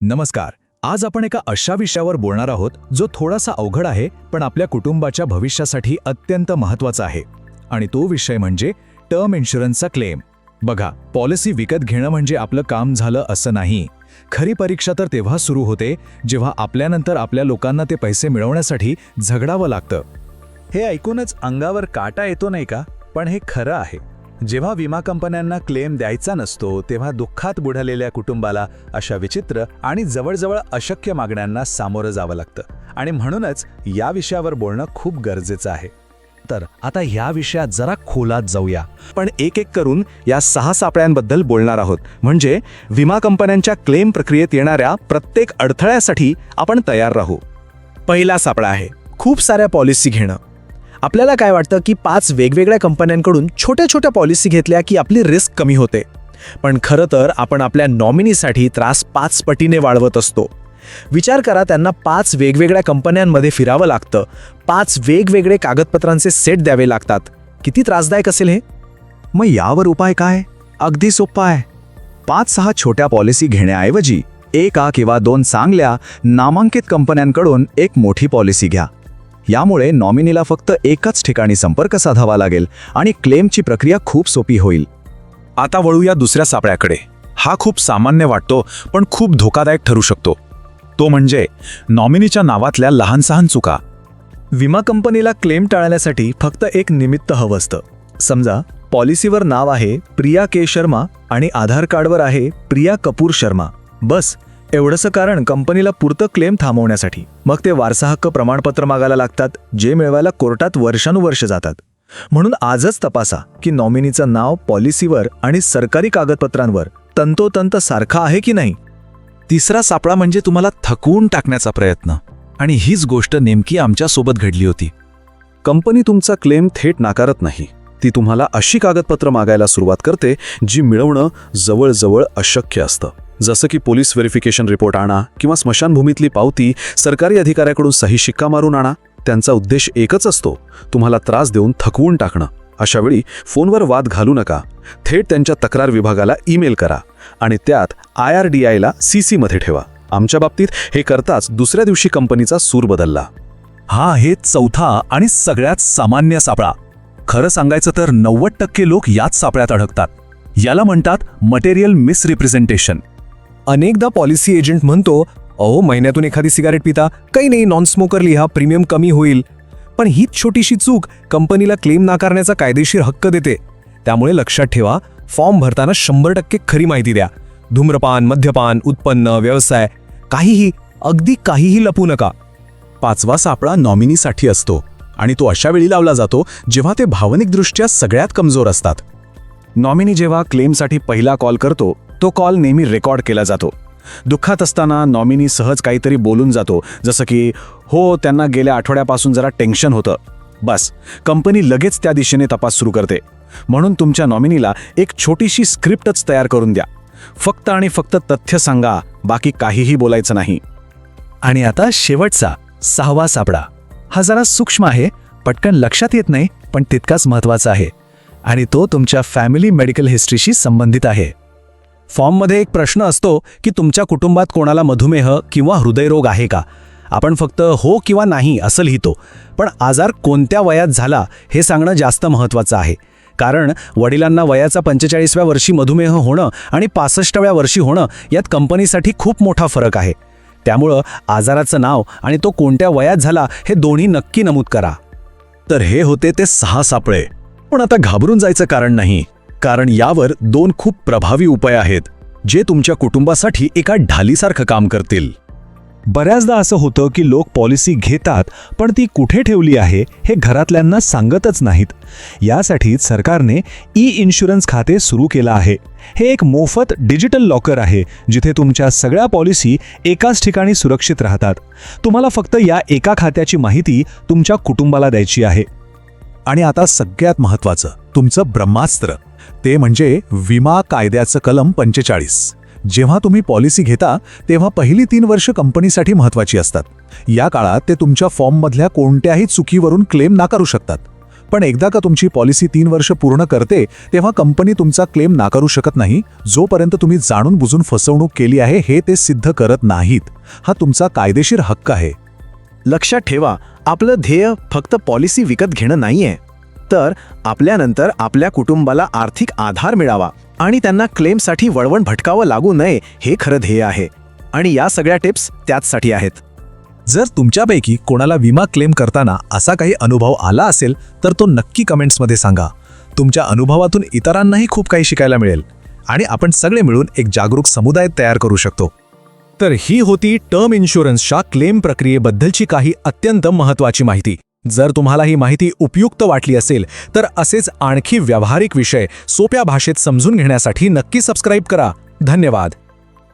नमस्कार. आज आपण एका अशा विषयावर बोलणार आहोत जो थोडासा अवघड आहे पण आपल्या कुटुंबाच्या भविष्यासाठी अत्यंत महत्त्वाचा आहे. आणि तो विषय म्हणजे टर्म इन्शुरन्सचा क्लेम. बघा पॉलिसी विकत घेणं म्हणजे आपलं काम झालं असं नाही. खरी परीक्षा तर तेव्हा सुरू होते जेव्हा आपल्यानंतर आपल्या लोकांना ते पैसे मिळवण्यासाठी झगडावं लागतं. हे ऐकूनच अंगावर काटा येतो नाही का? पण हे खरं आहे. जेव्हा विमा कंपन्यांना क्लेम द्यायचा नसतो तेव्हा दुःखात बुडालेल्या कुटुंबाला अशा विचित्र आणि जवळजवळ अशक्य मागण्यांना सामोरं जावं लागतं. आणि म्हणूनच या विषयावर बोलणं खूप गरजेचं आहे. तर आता ह्या विषयात जरा खोलात जाऊया. पण एक एक करून या सहा सापळ्यांबद्दल बोलणार आहोत. म्हणजे विमा कंपन्यांच्या क्लेम प्रक्रियेत येणाऱ्या प्रत्येक अडथळ्यासाठी आपण तयार राहू. पहिला सापळा आहे. खूप साऱ्या पॉलिसी घेणं. आपल्याला काय वाटतं की पाच वेगवेगळ्या कंपन्यांकडून छोट्या छोट्या पॉलिसी घेतल्या की आपली रिस्क कमी होते? पण खरं तर आपण आपल्या नॉमिनीसाठी त्रास पाच पटीने वाढवत असतो. विचार करा त्यांना पाच वेगवेगळ्या कंपन्यांमध्ये फिरावं लागतं. पाच वेगवेगळे कागदपत्रांचे सेट द्यावे लागतात. किती त्रासदायक असेल हे? मग यावर उपाय काय? अगदी सोपा आहे. पाच सहा छोट्या पॉलिसी घेण्याऐवजी एका किंवा दोन चांगल्या नामांकित कंपन्यांकडून एक मोठी पॉलिसी घ्या. यामुळे नॉमिनीला फक्त एकाच ठिकाणी संपर्क साधावा लागेल आणि क्लेमची प्रक्रिया खूप सोपी होईल. आता वळूया दुसऱ्या सापळ्याकडे. हा खूप सामान्य वाटतो पण खूप धोकादायक ठरू शकतो. तो म्हणजे नॉमिनीच्या नावातल्या लहान सहान चुका. विमा कंपनीला क्लेम टाळण्यासाठी फक्त एक निमित्त हवं असतं. समजा पॉलिसीवर नाव आहे प्रिया के शर्मा आणि आधार कार्डवर आहे प्रिया कपूर शर्मा. बस एवढंसं कारण कंपनीला पुरतं क्लेम थांबवण्यासाठी. मग ते वारसा हक्क प्रमाणपत्र मागायला लागतात जे मिळवायला कोर्टात वर्षानुवर्ष जातात. म्हणून आजच तपासा की नॉमिनीचं नाव पॉलिसीवर आणि सरकारी कागदपत्रांवर तंतोतंत सारखा आहे की नाही? तिसरा सापळा म्हणजे तुम्हाला थकवून टाकण्याचा प्रयत्न. आणि हीच गोष्ट नेमकी आमच्यासोबत घडली होती. कंपनी तुमचा क्लेम थेट नाकारत नाही. ती तुम्हाला अशी कागदपत्र मागायला सुरुवात करते जी मिळवणं जवळजवळ अशक्य असतं. जसं की पोलीस व्हेरिफिकेशन रिपोर्ट आणा किंवा स्मशानभूमीतली पावती सरकारी अधिकाऱ्याकडून सही शिक्का मारून आणा त्यांचा उद्देश एकच असतो तुम्हाला त्रास देऊन थकवून टाकणं. अशावेळी फोनवर वाद घालू नका. थेट त्यांच्या तक्रार विभागाला ईमेल करा आणि त्यात आय आर डी आयला सी सीमध्ये ठेवा. आमच्या बाबतीत हे करताच दुसऱ्या दिवशी कंपनीचा सूर बदलला. हा हे चौथा आणि सगळ्यात सामान्य सापळा. खरं सांगायचं तर नव्वद टक्के लोक याच सापळ्यात अडकतात. याला म्हणतात मटेरियल मिसरिप्रेझेंटेशन. अनेकदा पॉलिसी एजंट म्हणतो अहो महिन्यातून एखादी सिगारेट पिता. काही नाही नॉन स्मोकर लिहा प्रीमियम कमी होईल. पण हीच छोटीशी चूक कंपनीला क्लेम नाकारण्याचा कायदेशीर हक्क देते. त्यामुळे लक्षात ठेवा फॉर्म भरताना शंभर टक्के खरी माहिती द्या. धूम्रपान मद्यपान उत्पन्न व्यवसाय काहीही अगदी काहीही लपू नका. पाचवा सापळा नॉमिनीसाठी असतो आणि तो अशा वेळी लावला जातो जेव्हा ते भावनिकदृष्ट्या सगळ्यात कमजोर असतात. नॉमिनी जेव्हा क्लेमसाठी पहिला कॉल करतो तो कॉल नेहमी रेकॉर्ड केला जातो. दुःखात असताना नॉमिनी सहज काहीतरी बोलून जातो जसं की हो त्यांना गेल्या आठवड्यापासून जरा टेन्शन होतं. बस कंपनी लगेच त्या दिशेने तपास सुरू करते. म्हणून तुमच्या नॉमिनीला एक छोटीशी स्क्रिप्टच तयार करून द्या. फक्त आणि फक्त तथ्य सांगा बाकी काहीही बोलायचं नाही. आणि आता शेवटचा सहावा सापळा हा जरा सूक्ष्म आहे पटकन लक्षात येत नाही पण तितकाच महत्त्वाचा आहे. आणि तो तुमच्या फॅमिली मेडिकल हिस्ट्रीशी संबंधित आहे. फॉर्ममध्ये एक प्रश्न असतो की तुमच्या कुटुंबात कोणाला मधुमेह किंवा हृदयरोग आहे का? आपण फक्त हो किंवा नाही असं लिहितो. पण आजार कोणत्या वयात झाला हे सांगणं जास्त महत्त्वाचं आहे. कारण वडिलांना वयाचा पंचेचाळीसव्या वर्षी मधुमेह होणं आणि पासष्टव्या वर्षी होणं यात कंपनीसाठी खूप मोठा फरक आहे. त्यामुळं आजाराचं नाव आणि तो कोणत्या वयात झाला हे दोन्ही नक्की नमूद करा. तर हे होते ते सहा सापळे. पण आता घाबरून जायचं कारण नाही. कारण यावर दोन खूप प्रभावी उपाय आहेत जे तुमच्या कुटुंबासाठी एका ढालीसारखं काम करतील. बऱ्याचदा असं होतं की लोक पॉलिसी घेतात पण ती कुठे ठेवली आहे हे घरातल्यांना सांगतच नाहीत. यासाठीच सरकारने ई इन्शुरन्स खाते सुरू केलं आहे. हे एक मोफत डिजिटल लॉकर आहे जिथे तुमच्या सगळ्या पॉलिसी एकाच ठिकाणी सुरक्षित राहतात. तुम्हाला फक्त या एका खात्याची माहिती तुमच्या कुटुंबाला द्यायची आहे. आणि आता सगळ्यात महत्त्वाचं तुमचं ब्रह्मास्त्र. ते म्हणजे विमा कायद्याचं कलम पंचेचाळीस. जेव्हा तुम्ही पॉलिसी घेता तेव्हा पहिली तीन वर्ष कंपनीसाठी महत्वाची असतात. या काळात ते तुमच्या फॉर्ममधल्या कोणत्याही चुकीवरून क्लेम नाकारू शकतात. पण एकदा का तुमची पॉलिसी तीन वर्ष पूर्ण करते तेव्हा कंपनी तुमचा क्लेम नाकारू शकत नाही जोपर्यंत तुम्ही जाणून बुजून फसवणूक केली आहे हे ते सिद्ध करत नाहीत. हा तुमचा कायदेशीर हक्क आहे. लक्षात ठेवा आपलं ध्येय फक्त पॉलिसी विकत घेणं नाहीये. तर आपल्यानंतर आपल्या कुटुंबाला आर्थिक आधार मिळावा आणि त्यांना क्लेमसाठी वळवण भटकावं लागू नये हे खरं ध्येय आहे. आणि या सगळ्या टिप्स त्याचसाठी आहेत. जर तुमच्यापैकी कोणाला विमा क्लेम करताना असा काही अनुभव आला असेल तर तो नक्की कमेंट्समध्ये सांगा. तुमच्या अनुभवातून इतरांनाही खूप काही शिकायला मिळेल. आणि आपण सगळे मिळून एक जागरूक समुदाय तयार करू शकतो. तर ही होती टर्म इन्शुरन्सच्या क्लेम प्रक्रियेबद्दलची काही अत्यंत महत्त्वाची माहिती. जर तुम्हाला ही माहिती उपयुक्त वाटली असेल तर असेच आणखी व्यावहारिक विषय सोप्या भाषेत समजून घेण्यासाठी नक्की सबस्क्राईब करा. धन्यवाद.